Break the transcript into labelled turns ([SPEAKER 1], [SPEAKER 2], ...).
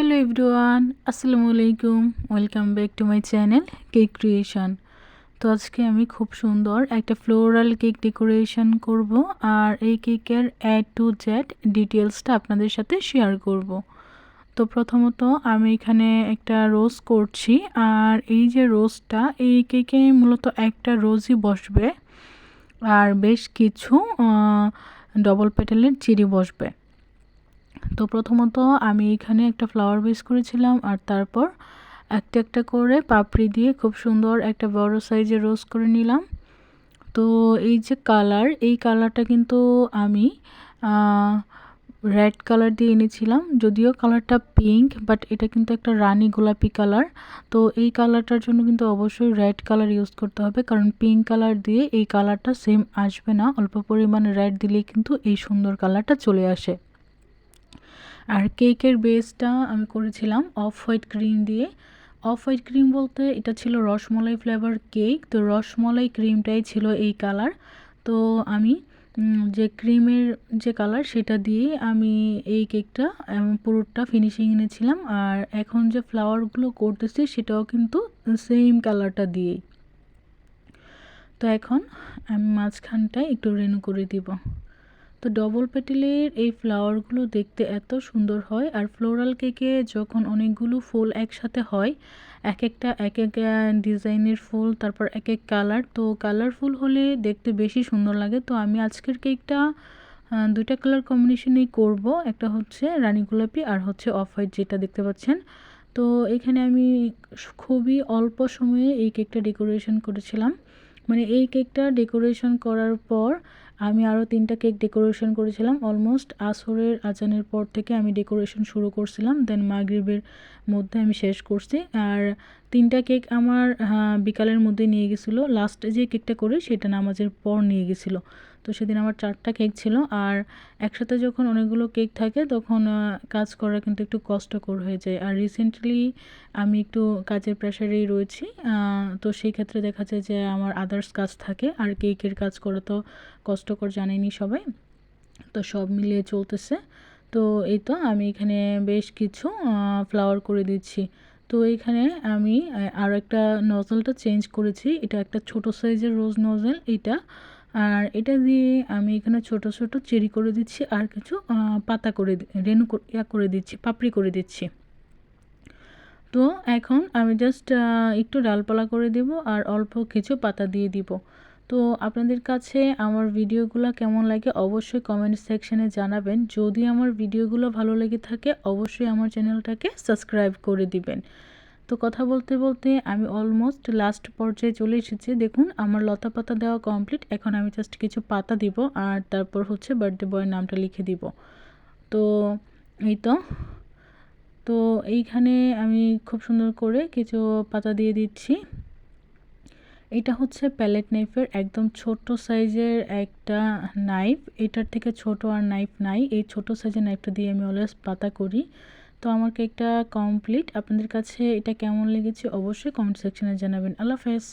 [SPEAKER 1] Hello everyone, আসসালামু আলাইকুম, welcome back to my channel Cake Creation. তো আজকে আমি খুব সুন্দর একটা ফ্লোরাল কেক ডেকোরেশন করব আর এই কেকের এ টু জেড ডিটেলসটা আপনাদের সাথে শেয়ার করব। তো প্রথমত আমি এখানে একটা রোজ করছি আর এই যে রোজটা, এই কেকে মূলত একটা রোজই বসবে আর বেশ কিছু ডবল পেটেলের চিরি বসবে। তো প্রথমত আমি এখানে একটা ফ্লাওয়ার বেস করেছিলাম আর তারপর একটা একটা করে পাপড়ি দিয়ে খুব সুন্দর একটা বড় সাইজের রোজ করে নিলাম। তো এই যে কালার এই কালারটা কিন্তু আমি রেড কালার দিয়ে এনেছিলাম। যদিও কালারটা পিঙ্ক বাট এটা কিন্তু একটা রানি গোলাপি কালার তো এই কালারটার জন্য কিন্তু অবশ্যই রেড কালার ইউজ করতে হবে, কারণ পিঙ্ক কালার দিয়ে এই কালারটা সেম আসবে না। অল্প পরিমাণে রেড দিলেই কিন্তু এই সুন্দর কালারটা চলে আসে। আর কেকের বেসটা আমি করেছিলাম অফ হোয়াইট ক্রিম দিয়ে। অফ হোয়াইট ক্রিম বলতে এটা ছিল রসমলাই ফ্লেভার কেক তো রসমলাই ক্রিমটাই ছিল এই কালার তো আমি যে ক্রিমের যে কালার সেটা দিয়ে আমি এই কেকটা পুরোটা ফিনিশিং এনেছিলাম। আর এখন যে ফ্লাওয়ারগুলো করতেছি সেটাও কিন্তু সেম কালারটা দিয়েই। তো এখন আমি মাঝখানটায় একটু রেনু করে দিব। তো ডবল পেটেলের এই ফ্লাওয়ারগুলো দেখতে এত সুন্দর হয় আর ফ্লোরাল কেকে যখন অনেকগুলো ফুল একসাথে হয় এক একটা এক এক ডিজাইনের ফুল, তারপর এক এক কালার তো কালারফুল হলে দেখতে বেশি সুন্দর লাগে। তো আমি আজকের কেকটা দুইটা কালার কম্বিনেশনেই করব। একটা হচ্ছে রানী গোলাপি আর হচ্ছে অফ হোয়াইট যেটা দেখতে পাচ্ছেন। তো এখানে আমি খুবই অল্প সময়ে এই কেকটা ডেকোরেশন করেছিলাম। মানে এই কেকটা ডেকোরেশন করার পর আমি আরও তিনটা কেক ডেকোরেশন করেছিলাম অলমোস্ট আসরের আজানের পর থেকে আমি ডেকোরেশন শুরু করছিলাম দেন মাগরিবের মধ্যে আমি শেষ করছি, আর তিনটা কেক আমার বিকালের মধ্যে নিয়ে গেছিল। লাস্ট যে কেকটা করে সেটা নামাজের পর নিয়ে গেছিল। তো সেদিন আমার চারটা কেক ছিল আর একসাথে যখন অনেকগুলো কেক থাকে তখন কাজ করা কিন্তু একটু কষ্টকর হয়ে যায়। আর রিসেন্টলি আমি একটু কাজের প্রেশারেই রয়েছি তো সেই ক্ষেত্রে দেখা যায় যে আমার আদার্স কাজ থাকে আর কেকের কাজ করা তো কষ্টকর জানেনি সবাই। তো সব মিলিয়ে চলতেছে। তো এই তো আমি এখানে বেশ কিছু ফ্লাওয়ার করে দিচ্ছি। তো এইখানে আমি আরও একটা নজলটা চেঞ্জ করেছি। এটা একটা ছোট সাইজের রোজ নজল এটা। আর এটা দিয়ে আমি এখানে ছোট ছোট চেরি করে দিচ্ছি আর কিছু পাতা করে রেনু ইয়া করে দিচ্ছি, পাপড়ি করে দিচ্ছি। তো এখন আমি জাস্ট একটু ডালপালা করে দেব আর অল্প কিছু পাতা দিয়ে দিব। তো আপনাদের কাছে আমার ভিডিওগুলো কেমন লাগে অবশ্যই কমেন্ট সেকশানে জানাবেন। যদি আমার ভিডিওগুলো ভালো লেগে থাকে, অবশ্যই আমার চ্যানেলটাকে সাবস্ক্রাইব করে দিবেন। তো কথা বলতে বলতে আমি অলমোস্ট লাস্ট পর্যায়ে চলে এসেছি। দেখুন, আমার লতা পাতা দেওয়া কমপ্লিট এখন আমি জাস্ট কিছু পাতা দিব আর তারপর হচ্ছে বার্থডে বয়ের নামটা লিখে দিব। তো এই তো। তো এইখানে আমি খুব সুন্দর করে কিছু পাতা দিয়ে দিচ্ছি। এটা হচ্ছে প্যালেট নাইফের একদম ছোট সাইজের একটা নাইফ। এটার থেকে ছোট আর নাইফ নাই। এই ছোট সাইজের নাইফটা দিয়ে আমি অলওয়েজ পাতা করি। তো আমার কেকটা কমপ্লিট আপনাদের কাছে এটা কেমন লেগেছে অবশ্যই কমেন্ট সেকশনে জানাবেন। আল্লাহ হাফেজ।